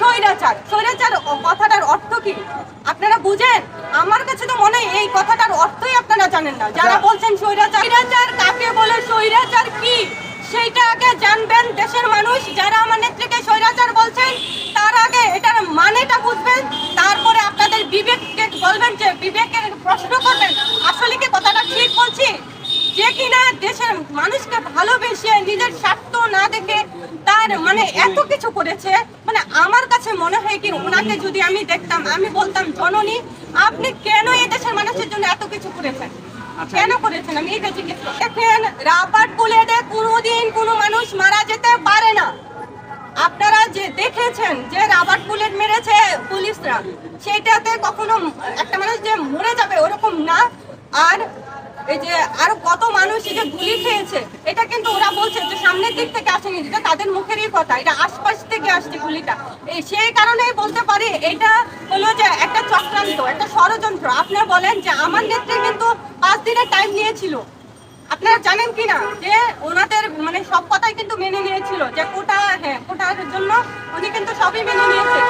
স্বৈরাচার। স্বৈরাচার কথাটার অর্থ কি? আপনারা বুঝেন? আমার কাছে তো মনে হয় এই কথাটার অর্থই আপনারা জানেন না। যারা বলছেন স্বৈরাচার স্বৈরাচার কাকে বলে স্বৈরাচার কি? সেইটা আগে জানবেন দেশের মানুষ। যারা আমার নেত্রীকে স্বৈরাচার বলছেন তার আগে এটার মানেটা বুঝবেন। তারপরে আপনাদের বিবেককে বলবেন যে বিবেকের প্রশ্ন করবেন আসলে কি কথাটা ঠিক বলছি যে কিনা দেশের মানুষকে ভালোবেসে নিজের স্বার্থ না দেখে তার মানে এত কিছু করেছে। মানে আমার কাছে মনে হয় কি ওনাকে যদি আমি দেখতাম আমি বলতাম জননী আপনি কেন এই দেশের মানুষের জন্য এত কিছু করেছেন? কেন করেছেন? আমি এটা জিজ্ঞেস। দেখেন রাবার বুলেটে কোনোদিন কোনো মানুষ মারা যেতে পারে না। আপনারা যে দেখেছেন যে রাবার বুলেট মেরেছে পুলিশরা সেটাতে কখনো একটা মানুষ যে মরে যাবে ওরকম না। আর এই যে আরও কত মানুষ এই যে গুলি খেয়েছে, এটা কিন্তু ওরা বলছে যে সামনের দিক থেকে আসেনি এটা তাদের মুখেরই কথা, এটা আশপাশ থেকে আসছে গুলিটা। এই সেই কারণেই বলতে পারি, এটা হলো যে একটা চক্রান্ত, একটা ষড়যন্ত্র। আপনারা বলেন যে আমার নেত্রী কিন্তু পাঁচ দিনের টাইম নিয়েছিল। আপনারা জানেন কি না যে ওনাদের মানে সব কথাই কিন্তু মেনে নিয়েছিল, যে কোটা হ্যাঁ কোটার জন্য উনি কিন্তু সবই মেনে নিয়েছে।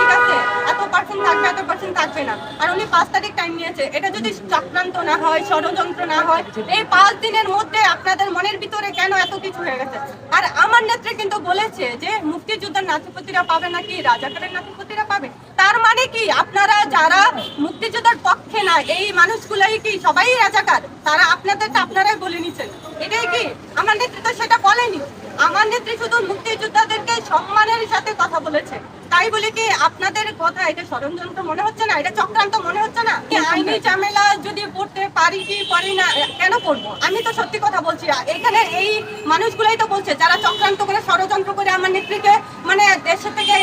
পার্সেন্ট থাকবে এত পার্সেন্ট থাকবে না। আর উনি পাঁচ তারিখ টাইম নিয়েছে। এটা যদি চক্রান্ত না হয়, ষড়যন্ত্র না হয়, এই পাঁচ দিনের মধ্যে আপনাদের মনের ভিতরে কেন এত কিছু হয়ে গেছে? আর আমার নেত্রী কিন্তু বলেছে যে, মুক্তিযোদ্ধার নাতিপতিরা পাবে নাকি, রাজাকারের নাতিপতিরা পাবে? তার মানে কি? আপনারা যারা মুক্তিযোদ্ধার পক্ষে না, এই মানুষগুলাই কি সবাই রাজাকার? তারা আপনাদেরটা আপনারাই বলে নিচ্ছেন এটাই কি? আমার নেত্রী তো সেটা বলেনি। আমার নেত্রী শুধু মুক্তিযোদ্ধাদেরকে সম্মানের সাথে কথা বলেছে। তাই বলে কি আপনাদের কথা এটা ষড়যন্ত্র মনে হচ্ছে না? এটা চক্রান্ত মনে হচ্ছে না? আইনি ঝামেলা যদি পড়তে পারি কি পারি না কেন করব? আমি তো সত্যি কথা বলছি। এখানে এই মানুষগুলাই তো বলছে যারা চক্রান্ত করে ষড়যন্ত্র করে আমার নেত্রীকে মানে দেশে থেকে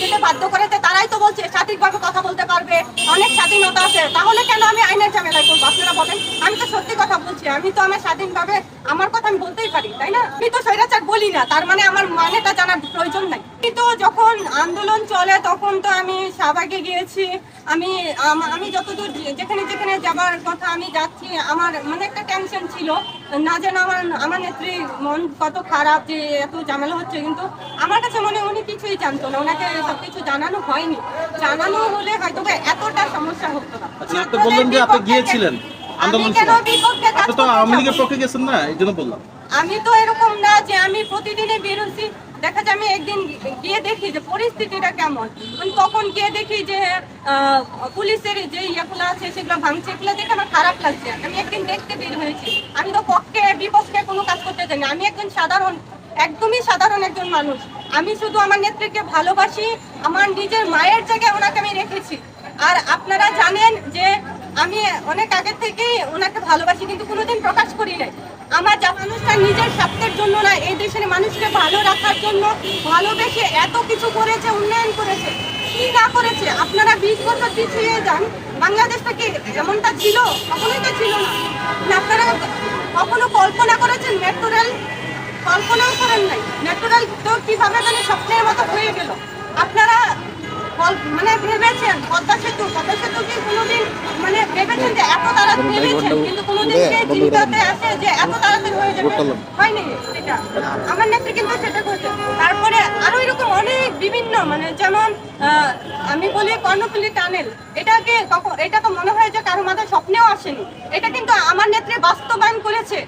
যেতে বাধ্য করেছে তারাই তো বলছে সঠিকভাবে কথা বলতে পারবে অনেক স্বাধীনতা আছে। তাহলে কেন আমি আইনের ঝামেলায় করব আপনারা বলেন। আমি তো সত্যি কথা বলছি আমি তো আমার স্বাধীনভাবে আমার কথা আমি বলতেই পারি তাই না? আমি তো স্বৈরাচার বলি না তার মানে আমার মানেটা জানার প্রয়োজন নাই। কিন্তু যখন আন্দোলন চলে তখন তো আমি শাহবাগে গিয়েছি। আমি আমি যতদূর যেখানে যেখানে যাবার কথা আমি যাচ্ছি আমার মানে একটা টেনশন ছিল। না যেন আমার আমার নেত্রী মন কত খারাপ যে এত ঝামেলা হচ্ছে কিন্তু আমার কাছে মনে হয় উনি কিছুই জানতো না। ওনাকে সবকিছু জানানো হয়নি। জানানো হলে হয়তো এতটা সমস্যা হতো না। আচ্ছা আপনি বললেন যে আপনি গিয়েছিলেন আন্দোলন আপনি তো করতে আওয়ামী লীগের পক্ষে গেছেন না? এই জন্য বললাম। আমি তো এরকম না যে আমি প্রতিদিনই বেরোচ্ছি। দেখা যায় আমি একদিন গিয়ে দেখি যে পরিস্থিতিটা কেমন। তখন গিয়ে দেখি যে পুলিশের যে ইয়েগুলো আছে সেগুলো ভাঙছে, এগুলো দেখে আমার খারাপ লাগছে। আমি একদিন দেখতে বের হয়েছি। আমি তো পক্ষে, বিপক্ষে কোনো কাজ করতে জানি না। আমি একজন সাধারণ, একদমই সাধারণ একজন মানুষ। আমি শুধু আমার নেত্রীকে ভালোবাসি, আমার নিজের মায়ের জায়গায় ওনাকে আমি রেখেছি। আর আপনারা জানেন আমি অনেক আগে থেকেই ওনাকে ভালোবাসি, কিন্তু কোনোদিন প্রকাশ করি নাই। আমার যা মানুষটা নিজের স্বার্থের জন্য না, এই দেশের মানুষকে ভালো রাখার জন্য ভালোবেসে এত কিছু করেছে, উন্নয়ন করেছে। কি না করেছে? আপনারা বিশ বছর পিছিয়ে যান। বাংলাদেশটা কি এমনটা ছিল, কখনোই তো ছিল না। আপনারা কখনো কল্পনা করেছেন মেট্রো রেল? কল্পনাও করেন নাই। মেট্রো রেল তো কীভাবে মানে স্বপ্নের মতো হয়ে গেল। আপনারা মানে ভেবেছেন পদ্মা সেতু পদ্মা সেতু কি কোনোদিন মানে ভেবেছেন যে এত তাড়াতাড়ি ভেবেছেন কিন্তু কোনোদিন কি চিন্তাতে আসে যে এত তাড়াতাড়ি হয়ে যাবে? হয়নি সেটা। আমার নেত্রী কিন্তু সেটা করছে। তারপরে আরও এরকম অনেক বিভিন্ন মানে যেমন আমি বলি কর্ণফুলি টানেল। এটাকে কখন এটা তো মনে হয় যে কারও মাথায় স্বপ্নেও আসেনি। এটা কিন্তু আমার নেত্রী বাস্তবায়ন করেছে।